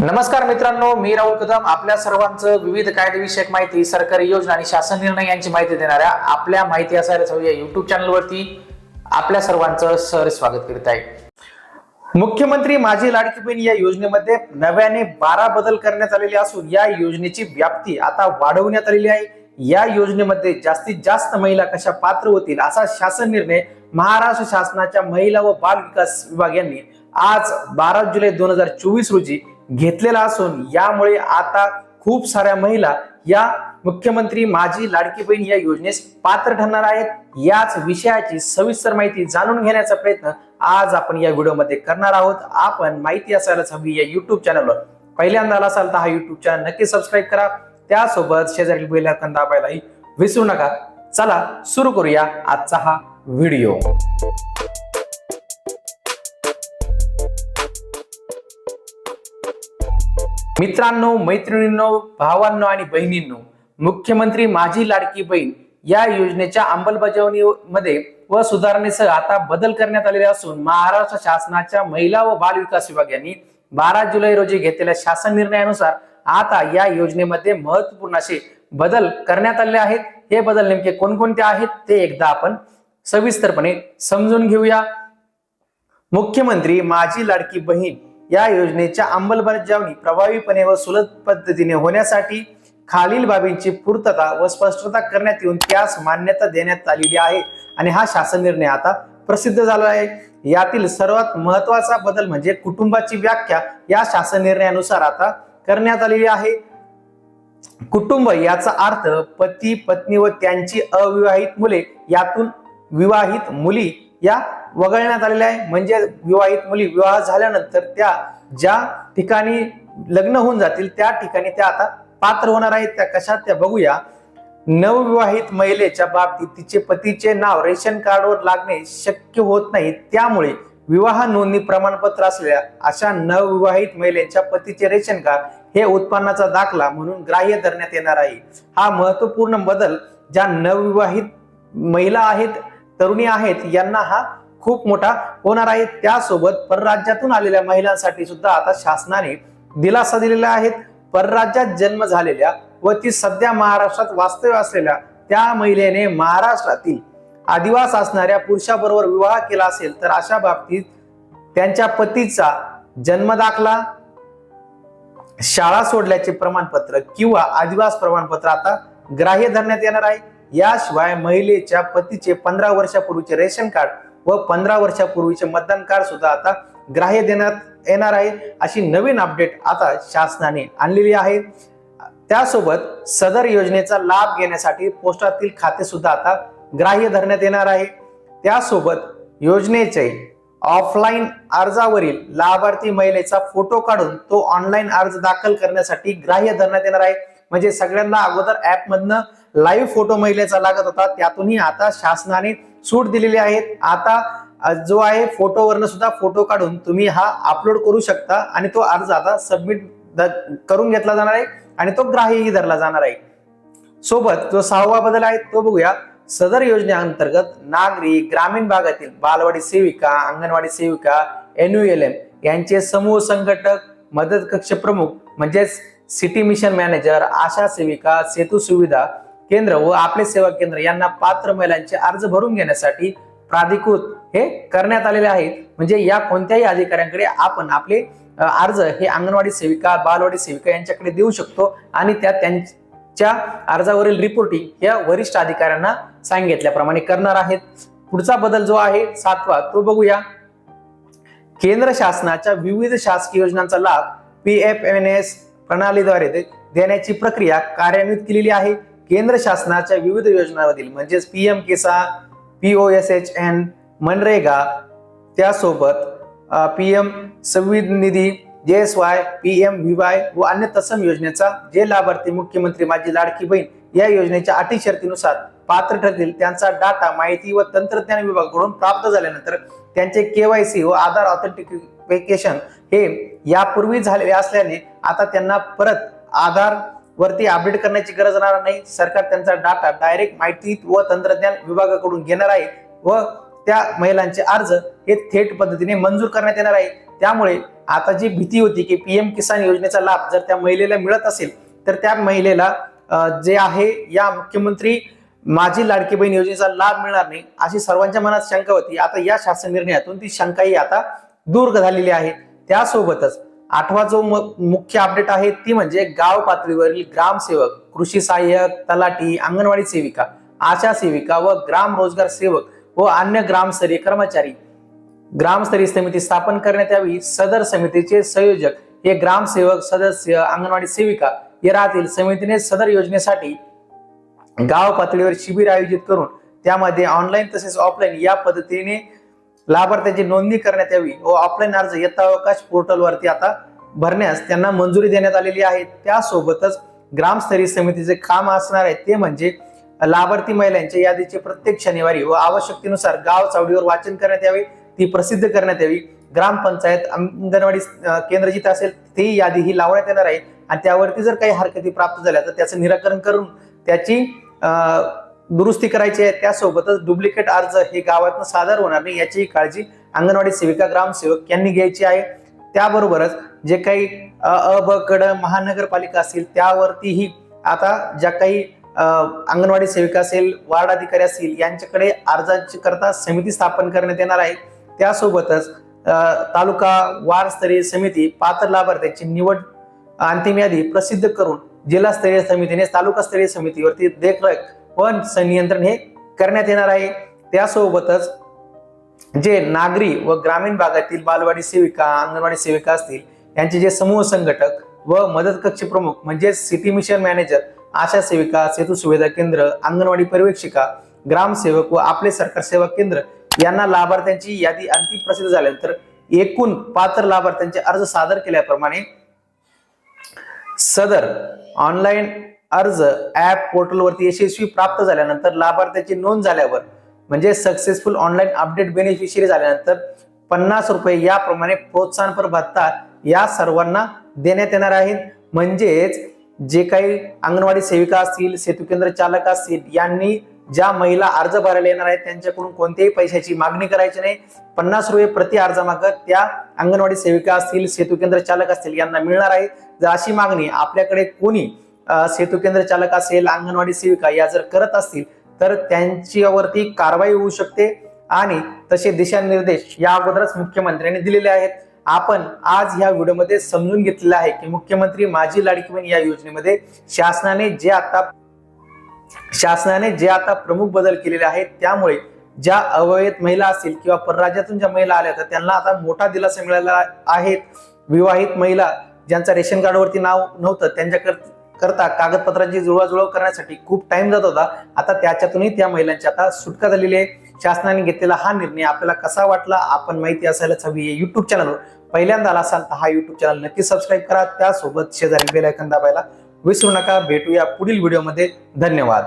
नमस्कार मित्रांनो मी राहुल कदम. आपल्या सर्वांचं विविध कायदेविषयक माहिती सरकारी योजना आणि शासन निर्णय यांची माहिती देणाऱ्या आपल्या माहिती असायला हवी या युट्यूब चॅनलवरती आपल्या सर्वांचं सर स्वागत करीत आहे. मुख्यमंत्री माझी लाडकी बहीण या योजनेमध्ये नव्याने बारा बदल करण्यात आलेले असून या योजनेची व्याप्ती आता वाढवण्यात आलेली आहे. या योजनेमध्ये जास्तीत जास्त महिला कशा पात्र होतील असा शासन निर्णय महाराष्ट्र शासनाच्या महिला व बाल विकास विभाग यांनी आज बारा जुलै दोन हजार चोवीस रोजी घेतलेला असून यामुळे आता खूप साऱ्या महिला या मुख्यमंत्री माझी लाडकी बहीण या योजनेस पात्र ठरणार आहेत. याच विषयाची सविस्तर माहिती जाणून घेण्याचा प्रयत्न आज आपण या व्हिडिओमध्ये करणार आहोत. आपण माहिती असायलाच हवी या युट्यूब चॅनलवर पहिल्यांदा आला असाल तर हा युट्यूब चॅनल नक्की सबस्क्राईब करा. त्यासोबत शेजारील पहिल्या दाबायलाही विसरू नका. चला सुरू करूया आजचा हा व्हिडिओ. मित्रांनो मैत्रिणींनो भावांनो आणि बहिणींनो मुख्यमंत्री माझी लाडकी बहीण या योजनेच्या अंमलबजावणीमध्ये व सुधारणेसह आता बदल करण्यात आलेले असून महाराष्ट्र शासनाच्या महिला व बाल विकास विभाग यांनी बारा जुलै रोजी घेतलेल्या शासन निर्णयानुसार आता या योजनेमध्ये महत्त्वपूर्ण असे बदल करण्यात आले आहेत. हे बदल नेमके कोणकोणते आहेत ते एकदा आपण सविस्तरपणे समजून घेऊया. मुख्यमंत्री माझी लाडकी बहीण या योजनेच्या अंमलबजावणी प्रभावीपणे व सुलभ पद्धतीने होण्यासाठी खालील बाबींची पूर्तता व स्पष्टता करण्यात येऊन त्यास मान्यता देण्यात आलेली आहे. आणि हा शासन निर्णय आता प्रसिद्ध झाला आहे. यातील सर्वात महत्त्वाचा बदल म्हणजे कुटुंबाची व्याख्या या शासन निर्णयानुसार आता करण्यात आलेली आहे. कुटुंब याचा अर्थ पती पत्नी व त्यांची अविवाहित मुले. यातून विवाहित मुली या वगळण्यात आलेल्या आहे. म्हणजे विवाहित मुली विवाह झाल्यानंतर त्या ज्या ठिकाणी लग्न होऊन जातील त्या ठिकाणी त्या आता पात्र होणार आहेत. त्या कशात त्या बघूया. नवविवाहित महिलेच्या बाबतीत तिचे पतीचे नाव रेशन कार्डवर लागणे शक्य होत नाही. त्यामुळे विवाह नोंदणी प्रमाणपत्र असलेल्या अशा नवविवाहित महिलेच्या पतीचे रेशन कार्ड हे उत्पन्नाचा दाखला म्हणून ग्राह्य धरण्यात येणार आहे. हा महत्त्वपूर्ण बदल ज्या नवविवाहित महिला आहेत तरुणी आहेत यांना हा खूप मोठा होणार आहे. त्यासोबत परराज्यातून आलेल्या महिलांसाठी सुद्धा आता शासनाने दिलासा दिलेला आहे. परराज्यात जन्म झालेल्या व ती सध्या महाराष्ट्रात वास्तव्य असलेल्या त्या महिलेने महाराष्ट्रातील आदिवास असणाऱ्या पुरुषाबरोबर विवाह केला असेल तर अशा बाबतीत त्यांच्या पतीचा जन्म दाखला शाळा सोडल्याचे प्रमाणपत्र किंवा आदिवास प्रमाणपत्र आता ग्राह्य धरण्यात येणार आहे. याशिवाय महिलेच्या पतीचे पंधरा वर्षापूर्वीचे रेशन कार्ड व पंधरा वर्षापूर्वीचे मतदान कार्ड सुद्धा आता ग्राह्य देण्यात येणार आहे. अशी नवीन अपडेट आता शासनाने आणलेली आहे. त्यासोबत सदर योजनेचा लाभ घेण्यासाठी पोस्टातील खाते सुद्धा आता ग्राह्य धरण्यात येणार आहे. त्यासोबत योजनेचे ऑफलाईन अर्जावरील लाभार्थी महिलेचा फोटो काढून तो ऑनलाईन अर्ज दाखल करण्यासाठी ग्राह्य धरण्यात येणार आहे. म्हणजे सगळ्यांना अगोदर ऍपमधनं लाईव्ह फोटो महिलेचा लागत होता. त्यातूनही आता शासनाने सूट दिलेली आहे आता जो आहे फोटोवरनं सुद्धा फोटो काढून तुम्ही हा अपलोड करू शकता आणि तो अर्ज आता सबमिट करून घेतला जाणार आहे आणि तो ग्राह्यही धरला जाणार आहे. सोबत जो सहावा बदल आहे तो बघूया. सदर योजनेअंतर्गत नागरिक ग्रामीण भागातील बालवाडी सेविका अंगणवाडी सेविका एनयूएलएम यांचे समूह संघटक मदत कक्ष प्रमुख म्हणजेच सिटी मिशन मॅनेजर आशा सेविका सेतू सुविधा केंद्र व आपले सेवा केंद्र यांना पात्र महिलांचे अर्ज भरून घेण्यासाठी प्राधिकृत हे करण्यात आलेले आहे म्हणजे या कोणत्याही अधिकाऱ्यांकडे आपण आपले अर्ज हे अंगणवाडी सेविका बालवाडी सेविका यांच्याकडे देऊ शकतो आणि त्या त्यांच्या अर्जावरील रिपोर्टिंग या वरिष्ठ अधिकाऱ्यांना सांगितल्याप्रमाणे करणार आहेत. पुढचा बदल जो आहे सातवा तो बघूया. केंद्र शासनाच्या विविध शासकीय योजनांचा लाभ पी एफ एन एस प्रणालीद्वारे दे- देण्याची प्रक्रिया कार्यान्वित केलेली आहे. केंद्र शासनाच्या विविध योजनांमधील म्हणजेच P M Kisan P O S H N MNREGA त्यासोबत पी एम संविध निधी J S Y P M V Y व अन्य तत्सम योजनेचा जे लाभार्थी मुख्यमंत्री माझी लाडकी बहीण या योजनेच्या अटी शर्तीनुसार पात्र ठरतील त्यांचा डाटा माहिती व तंत्रज्ञान विभागाकडून प्राप्त झाल्यानंतर त्यांचे केवायसी व आधार ऑथेंटिफिकेशन हे यापूर्वी झालेले असल्याने आता त्यांना परत आधार वरती अपडेट करण्याची गरज राहणार नाही. सरकार त्यांचा डाटा डायरेक्ट माहिती व तंत्रज्ञान विभागाकडून घेणार आहे व त्या महिलांचे अर्ज हे थेट पद्धतीने मंजूर करण्यात येणार आहे. त्यामुळे आता जी भीती होती की पीएम किसान योजनेचा लाभ जर त्या महिलेला मिळत असेल तर त्या महिलेला जे आहे या मुख्यमंत्री माझी लाडकी बहीण योजनेचा लाभ मिळणार नाही अशी सर्वांच्या मनात शंका होती. आता या शासन निर्णयातून ती शंकाही आता दूर झालेली आहे. त्यासोबतच आठवा जो म- मुख्य अपडेट आहे ती म्हणजे गाव पातळीवरील ग्रामसेवक कृषी सहाय्यक तलाठी अंगणवाडी सेविका आशा सेविका व ग्राम रोजगार सेवक व अन्य ग्रामस्तरीय कर्मचारी. ग्रामस्तरीय समिती स्थापन करण्यात यावी. सदर समितीचे संयोजक हे ग्रामसेवक सदस्य अंगणवाडी सेविका हे राहतील. समितीने सदर योजनेसाठी गाव पातळीवर शिबिर आयोजित करून त्यामध्ये ऑनलाईन तसेच ऑफलाईन या पद्धतीने लाभार्थ्याची नोंदणी करण्यात यावी व ऑफलाईन अर्ज यथावकाश पोर्टलवरती आता भरण्यास त्यांना मंजुरी देण्यात आलेली आहे. त्यासोबतच ग्रामस्तरीय समितीचे काम असणार आहे. ते म्हणजे लाभार्थी महिलांच्या यादीचे प्रत्येक शनिवारी व आवश्यकतेनुसार गाव चावडीवर वाचन करण्यात यावे. ती प्रसिद्ध करण्यात यावी. ग्रामपंचायत अंगणवाडी केंद्र जिथे असेल ती यादी ही लावण्यात येणार आहे. आणि त्यावरती जर काही हरकती प्राप्त झाल्या तर त्याचं निराकरण करून त्याची दुरुस्ती करायची आहे त्यासोबतच डुप्लिकेट अर्ज हे गावातून सादर होणार नाही याचीही काळजी अंगणवाडी सेविका ग्रामसेवक यांनी घ्यायची आहे. त्याबरोबरच जे काही अ ब कड महानगरपालिका असतील त्यावरतीही आता ज्या काही अंगणवाडी सेविका असेल वार्ड अधिकारी असतील यांच्याकडे अर्जाची करता समिती स्थापन करण्यात येणार आहे. त्यासोबतच तालुका वारस्तरीय समिती पात्र लाभार्थ्याची निवड अंतिम यादी प्रसिद्ध करून जिल्हास्तरीय समितीने तालुकास्तरीय समितीवरती देखरेख पण संनियंत्रण हे करण्यात येणार आहे. त्यासोबतच जे नागरी व ग्रामीण भागातील बालवाडी सेविका अंगणवाडी सेविका असतील यांचे जे समूह संघटक व मदत कक्ष प्रमुख म्हणजे सिटी मिशन मॅनेजर आशा सेविका सेतू सुविधा केंद्र अंगणवाडी पर्यवेक्षिका ग्रामसेवक व आपले सरकार सेवा केंद्र यांना लाभार्थ्यांची यादी अंतिम प्रसिद्ध झाल्यानंतर एकूण पात्र लाभार्थ्यांचे अर्ज सादर केल्याप्रमाणे सदर ऑनलाईन अर्ज ऍप पोर्टलवरती यशस्वी प्राप्त झाल्यानंतर लाभार्थ्याची नोंद झाल्यावर म्हणजे सक्सेसफुल ऑनलाईन अपडेट बेनिफिशियरी झाल्यानंतर पन्नास रुपये याप्रमाणे प्रोत्साहनपर भत्ता या सर्वांना देण्यात येणार आहेत म्हणजेच जे काही अंगणवाडी सेविका असतील सेतू केंद्र चालक असतील यांनी ज्या महिला अर्ज भरायला येणार आहेत त्यांच्याकडून कोणत्याही पैशाची मागणी करायची नाही. पन्नास रुपये प्रति अर्जामागत त्या अंगणवाडी सेविका असतील सेतू केंद्र चालक असतील यांना मिळणार आहे. जर अशी मागणी आपल्याकडे कोणी सेतू केंद्र चालक असेल अंगणवाडी सेविका या जर करत असतील तर त्यांच्यावरती कारवाई होऊ शकते. आणि तसे दिशानिर्देश या अगोदरच मुख्यमंत्र्यांनी दिलेले आहेत. आपण आज ह्या व्हिडिओमध्ये समजून घेतलेलं आहे की मुख्यमंत्री माझी लाडकी बहीण या योजनेमध्ये शासनाने जे आता शासनाने जे आता प्रमुख बदल केलेले आहेत त्यामुळे ज्या अवयत महिला असतील किंवा परराज्यातून ज्या महिला आल्या तर त्यांना आता मोठा दिलासा मिळाला आहेत विवाहित महिला ज्यांचा रेशन कार्डवरती नाव नव्हतं त्यांच्याकडे करता कागदपत्रांची जुळवाजुळव करण्यासाठी खूप टाइम जात होता. आता त्याच्यातूनही त्या महिलांची आता सुटका झालेली आहे. शासनाने घेतलेला हा निर्णय आपल्याला कसा वाटला आपण माहिती असायलाच हवी आहे युट्यूब चॅनलवर पहिल्यांदा आला असाल तर हा युट्यूब चॅनल नक्की सबस्क्राईब करा. त्यासोबत शेजारी बेल ऐकन दाबायला विसरू नका. भेटूया पुढील व्हिडिओमध्ये धन्यवाद.